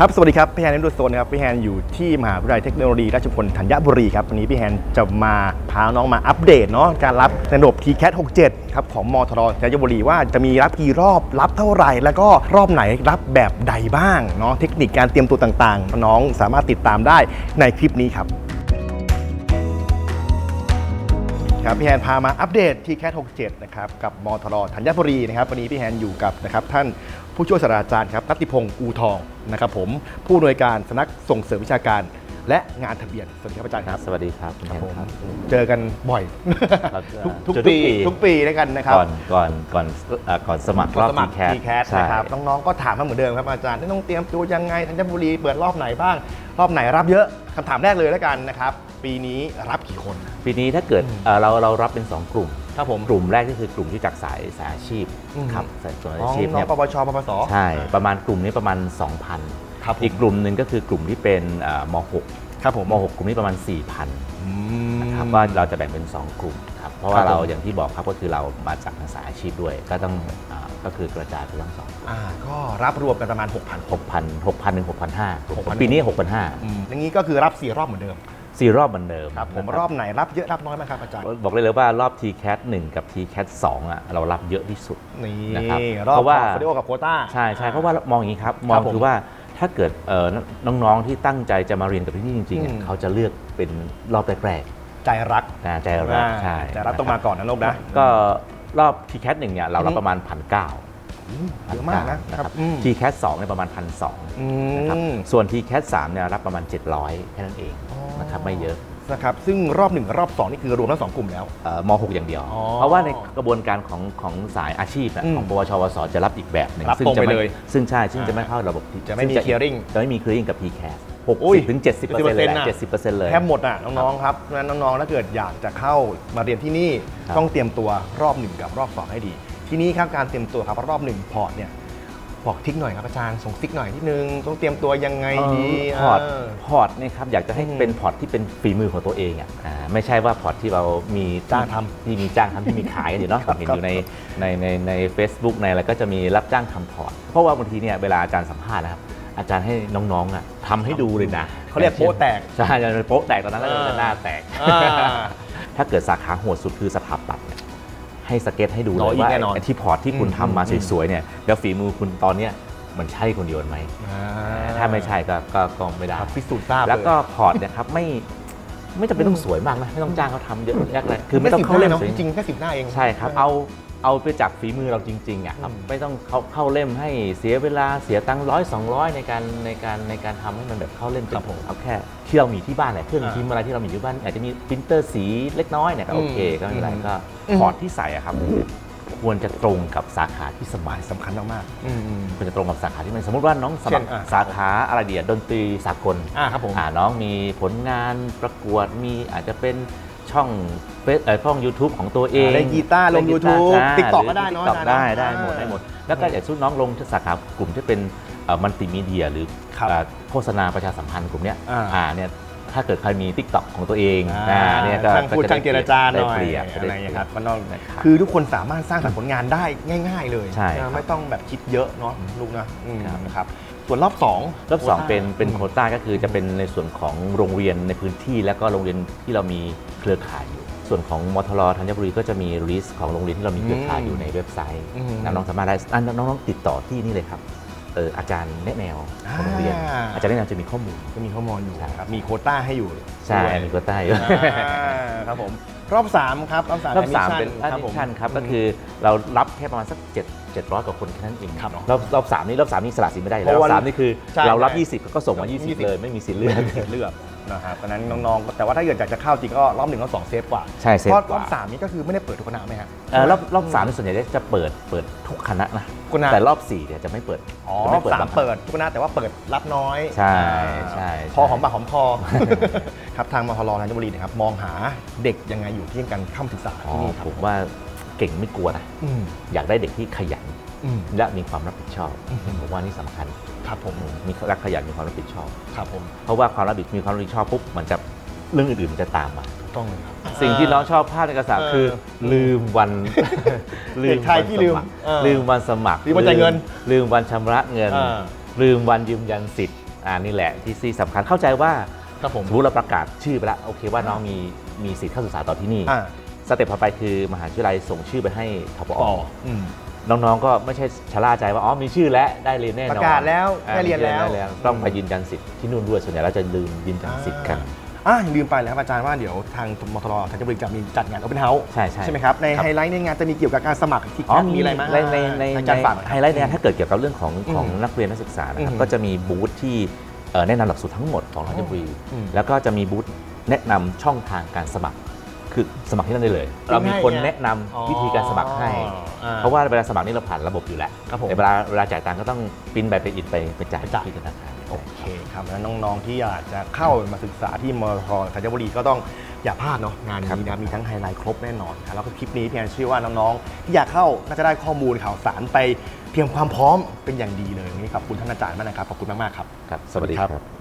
ครับ สวัสดีครับ พี่แฮนนิมดูโซนครับ พี่แฮนอยู่ที่มหาวิทยาลัยเทคโนโลยีราชพลธัญบุรีครับ วันนี้พี่แฮนจะมาพาน้องมาอัปเดตเนาะ การรับในระบบ TCAT 67 ครับ ของมทรธัญบุรีว่าจะมีรับกี่รอบ รับเท่าไหร่ แล้วก็รอบไหนรับแบบใดบ้าง เนาะ เทคนิคการเตรียมตัวต่างๆ น้องสามารถติดตามได้ในคลิปนี้ครับ ครับพี่แฮนพามาอัปเดตที่แคท67นะครับกับมทรธัญบุรีนะครับวันนี้พี่แฮนอยู่กับนะครับท่านผู้ช่วยศาสตราจารย์ครับนัตติพงศ์อูทองนะครับผมผู้อำนวยการสำนักส่งเสริมวิชาการ และงานทะเบียนสวัสดีครับอาจารย์ครับ สวัสดีครับคุณครับแฮผมครับเจอกันบ่อย ครับทุกทุกเจอทุกปี ปีทุกปีด้วยกันนะครับก่อนก่อนก่อนเอ่อก่อนสมัครรอบสมัคร TCAT ทีแคสใช่นะครับน้องๆก็ถามมาเหมือนเดิมครับอาจารย์ต้องเตรียมตัวยังไงธัญบุรีเปิดรอบไหนบ้างรอบไหนรับเยอะคำถามแรกเลยแล้วกันนะครับ ปีนี้รับกี่คนปีนี้ถ้าเกิดเอ่อเราเรารับเป็น 2 กลุ่ม ครับผมกลุ่มแรกก็คือกลุ่มที่จากสายสายอาชีพอืม ครับสายส่วนน้อาองชีพน้อเนี่งยปปชปปส ใช่ประมาณกลุ่มนี้ประมาณ 2,000ครับผม อีกกลุ่มหนึ่งก็คือกลุ่มที่เป็นเอ่อมครับผม .6 ม .6 กลุ่มนี้ประมาณ 4,000 อืม นะครับว่าเราจะแบ่งเป็น 2 กลุ่มครับเพราะคว่ารับผม เราอย่างที่บอกครับก็คือเรามาจากทางสายอาชีพด้วย ก็ต้องอ่าก็คือกระจายไปทั้งสองอ่าก็รับรวมกันประมาณ 6,000 6,000 6,000ถึง6,500 6,000 ปีนี้6,500อืมอย่างนี้ก็คือรับ 4 รอบเหมือนเดิม สี่รอบเหมือนเดิมครับผมนะรอบไหนรับเยอะรับน้อยไหมครับอาจารย์บอกเลยเลยว่ารอบ TCAT 1กับ TCAT 2อะเรารับเยอะที่สุด นี่นะครับรอบเพราะว่าฟอริโอกับโควต้า ใช่ใช่เพราะว่ามองอย่างนี้ครับ มองผมคือว่าถ้าเกิดเอ่อน้องๆที่ตั้งใจจะมาเรียนกับที่นี่จริงๆอือะม เขาจะเลือกเป็นรอบแรกใจรักๆนะใจรักใช่ใจรักต้องมาก่อนนะลูกนะ ก็รอบ TCAT 1เนี่ยเรารับประมาณพันเก้าอืม เยอะมากนะครับ อืม TCAT 2เนี่ยประมาณพันสองอืนะครับมส่วน TCAT 3เนี่ยรับประมาณ 700 แค่นั้นเองอ๋อ นะครับไม่เยอะนะครับ ซึ่งรอบหนึ่งกับรอบสองนี่คือรวมทั้งสองกลุ่มแล้ว เอ่อม .6 อย่างเดียว อ๋อเพราะว่าในกระบวนการของของสายอาชีพน่ะอืมของปวชวสจะรับอีกแบบหนึ่งรับซึ่ตรงจะไปไม่เลยซึ่งใช่ซึ่งจะอ่าไม่เข้าระบบจะไม่มีซึ่ clearing จะไม่มี clearing กับ PCAS อุ้ย60ถึง70เปอร์เซ็นต์เลยน่ะ70เปอร์เซ็นต์เลย แทบหมดอะน้องๆครับเพราะฉะนั้นน้องๆถ้าเกิดอยากจะเข้ามาเรียนที่นี่ครับ ต้องเตรียมตัวรอบหนึ่งกับรอบสองให้ดี ทีนี้ครับการเตรียมตัวครับรอบหนึ่งพอร์ตเนี่ยบอกทิกหน่อยครับอาจารย์ส่งทิกหน่อยนิดนึงต้องเตรียมตัวยังไงดีพอร์ตเพอร์ตเนี่ยครับอยากจะให้อืมเป็นพอร์ตที่เป็นฝีมือของตัวเองอะอ่าไม่ใช่ว่าพอร์ตที่เรามีจ้างทำที่มีจ้างทำที่มีขายกันอยู่เนาะครับเห็นครับอยู่ในในในใน Facebook ในอะไรก็จะมีรับจ้างทำพอร์ต เพราะว่าบางทีเนี่ยเวลาอาจารย์สัมภาษณ์นะครับอาจารย์ให้น้องๆอะทำให้ดูเลยนะเขาเรียกโป๊ะแตกใช่จะโป๊ะแตกตอนนั้นแล้วอ่าจะหน้าแตกอ่าถ้าเกิดสาขาโหดสุดคือสถาปัตย์เนี่ย ให้สเก็ตให้ดูเลน้อยยอีกว่าแน่นอนไอ้ที่พอร์ตที่คุณอืมทำมาอืมสวยๆเนี่ยแล้วฝีมือคุณตอนเนี้ยมันใช่คนเดียวไหมอ่ถ้าไม่ใช่ก็ก็ก็ไม่ได้ครับพิสูจน์ทราบแล้วก็เยพอร์ตเนี่ยครับไม่ไม่จำเป็นต้องสวยมากนะไม่ต้องจ้างเขาทำเยอะแยะเลยคือไม่ต้องแค่เข้าสิบหเล่มน้าสวยเนาะจริงๆแค่สิบหน้าเองใช่ครับเอา เอาไปจากฝีมือเราจริงๆอะครับอืมไม่ต้องเข้าเข้าเล่มให้เสียเวลาเสียตังค์ร้อยสองร้อยในการในการในการทำให้มันแบบเข้าเล่มเป็นเอาแค่ที่เรามีที่บ้านแหละเครื่องอ่าพิมพ์อะไรที่เรามีอยู่บ้านอาจจะมีปรินเตอร์สีเล็กน้อยเนี่ยก็โอเคอืมก็ไม่เป็นไรอืมก็อืมพอร์ตที่ใส่อะครับควรจะตรงกับสาขาที่สมัครสำคัญมากๆอืมควรจะตรงกับสาขาที่มันสมมติว่าน้องสมัครเช่นอะสาขาอะไรเดียดนตรีสากลอ่าครับผมอ่าน้องมีผลงานประกวดมีอาจจะเป็น ช่องเฟซเอ่อช่อง YouTube ของตัวเองอ่าเล่นกีตาร์ลงเนกีตา YouTube อ่า TikTok หรือก็ได้เนอะ TikTok อาจารย์ได้เนอะได้หมดอ่าได้หมด แล้วก็อยากชุดน้องลงสาขากลุ่มที่เป็นมัลติมีเดียหรือครับอ่าโฆษณาประชาสัมพันธ์กลุ่มเนี้ยอ่า อ่าเนี่ยถ้าเกิดใครมี TikTok ของตัวเองอ่าอ่าเนี่ยก็ช่างพูดก็ะช่างเจรจาหได้น่อยเปรียบอะไรอย่างเงี้ยครับมันต้อง นะครับ คือทุกคนสามารถสร้างสรรค์ผลงานได้ง่าย ๆ เลยใช่นะครับไม่ต้องแบบคิดเยอะเนาะลูกนะอืมครับ นะครับ ส่วนรอบสองรอบสองโควต้าเป็นเป็นโควต้าก็คือจะเป็นในส่วนของโรงเรียนในพื้นที่ แล้วก็โรงเรียนที่เรามีเครือข่ายอยู่ ส่วนของมทรธัญบุรีก็จะมีลิสต์ของโรงเรียนที่เรามีเครือข่ายอยู่ในเว็บไซต์อืมน้องๆสามารถได้อะน้องๆติดต่อที่นี่เลยครับเอออาจารย์แนะแนวของโรงเรียน อ่า อาจารย์แนะแนวจะมีข้อมูลก็มีข้อมูลอยู่ใช่ ครับมีโควต้าให้อยู่ใช่ด้วยมีโควต้าอยู่ อ่าครับผม รอบสามครับรอบสามรอบสาม admission เป็นคอัรับนผมชั่นครับก็คือเรารับแค่ประมาณสัก7 700กว่าคนแค่นั้นเองครับรอบรอบสามนี่รอบสามนี่สละสิทธิ์ไม่ได้เพแล้วราะรอว่าบสามนี่คือใช่เรารับใช่20ก็ส่งมา 20 เลยไม่มีสิทธิ์เลือกไม่มีสิทธิ์เลือก นะครับเพราะฉะนั้นน้องๆ แต่ว่าถ้าเกิดอยากจะเข้าจริงก็รอบหนึ่งรอบสองเซฟกว่าใช่เซฟเพราะกรอว่าบสามนี้ก็คือไม่ได้เปิดทุกคณะไหมฮะ เอ่อรอบรอบสามนี่ส่วนใหญ่จะเปิดเปิดทุกคณะนะคณะ แต่รอบ4เนี่ยจะไม่เปิดอ๋อจะรไม่อบสามบงคณะเปิดทุกคณะแต่ว่าเปิดรับน้อยใช่อ่าใช่พอใช่หอมปากหอมคอ ครับทางมหาลัยธัญบุรีนะครับมองหาเด็กยังไงอยู่ที่การเข้าศึกษาอ๋อที่นี่ครับผมว่าเก่งไม่กลัวนะ อืม อยากได้เด็กที่ขยัน อืม และมีความรับผิดชอบอืมผมว่านี่สำคัญครับผมมีรักขยันมีความรับผิดชอบ ครับผมเพราะว่าความรับผิดมีความรับผิดชอบปุ๊บมันจะเรื่องอื่นๆมันจะตามมา ถูกต้องเลยครับ สิ่งที่น้องชอบพลาดในกระสาเออคือ ลืมวันเด็กไทยที่ลืมวันสมัครเออลืมวันสมัครลืมวันจ่ายเงินลืมวันชำระเงินเออลืมวันยืนยันสิทธิ์อ่านี่แหละที่ที่สำคัญเข้าใจว่าครับผมสมมติเราประกาศชื่อไปแล้วโอเคว่าน้องมีมีสิทธิ์เข้าศึกษาต่อที่นี่ อ่าสเต็ปต่อไปคือมหาวิทยาลัยส่งชื่อไปให้ทปออืม น้องๆ ก็ไม่ใช่ชะล่าใจว่าอ๋อมีชื่อแล้วได้เรียนแน่นอนประกาศแล้วอ่ได้เรียนแล้ว ได้ต้องไปยืนยันสิทธิ์ที่นู่นด้วยส่วนใหญ่เราจะลืมยืนยันสิทธิ์กัน อ่าลืมไปแล้วครับอาจารย์ว่าเดี๋ยวทางมทรธัญบุรีจะมีจัดงาน Open House ใช่ใช่ใช่ไหมครับ ในครับ ไฮไลท์ในงานจะมีเกี่ยวกับการสมัครที่อ๋อมีอะไรไหมในในในอาจารย์ฝากหน่อยไฮไลท์เนี่ยถ้าเกิดเกี่ยวกับเรื่องของอืมของนักเรียนนักศึกษานะครับอืมก็จะมีบูธที่เอ่อแนะนำหลักสูตรทั้งหมดของธัญบุรี อืมแล้วก็จะมีบูธแนะนำช่องทางการสมัคร คือสมัครที่นั่นได้เลย เรามีคนง่ายๆแนะนำวิธีการสมัครให้อ่าเพราะว่าเวลาสมัครนี่เราผ่านระบบอยู่แล้วครับผม แต่เวลาเวลาจ่ายตังค์ก็ต้องปริ้นใบไปอิดไปไปจ่ายไปจ่าย ที่ธนาคาร โอเคครับแล้วน้องๆที่อยากจะเข้ามาศึกษาที่มทรธัญบุรีก็ต้องอย่าพลาดเนาะงานนี้นะมีทั้งไฮไลท์ครบแน่นอนครับแล้วก็คลิปนี้พี่แอนเชื่อว่าน้องๆที่อยากเข้าน่าจะได้ข้อมูลข่าวสารไปเพียงความพร้อมเป็นอย่างดีเลยวันนี้ขอบคุณท่านอาจารย์มากนะครับขอบคุณมากๆครับ ครับ สวัสดีสวัสดีครับครับ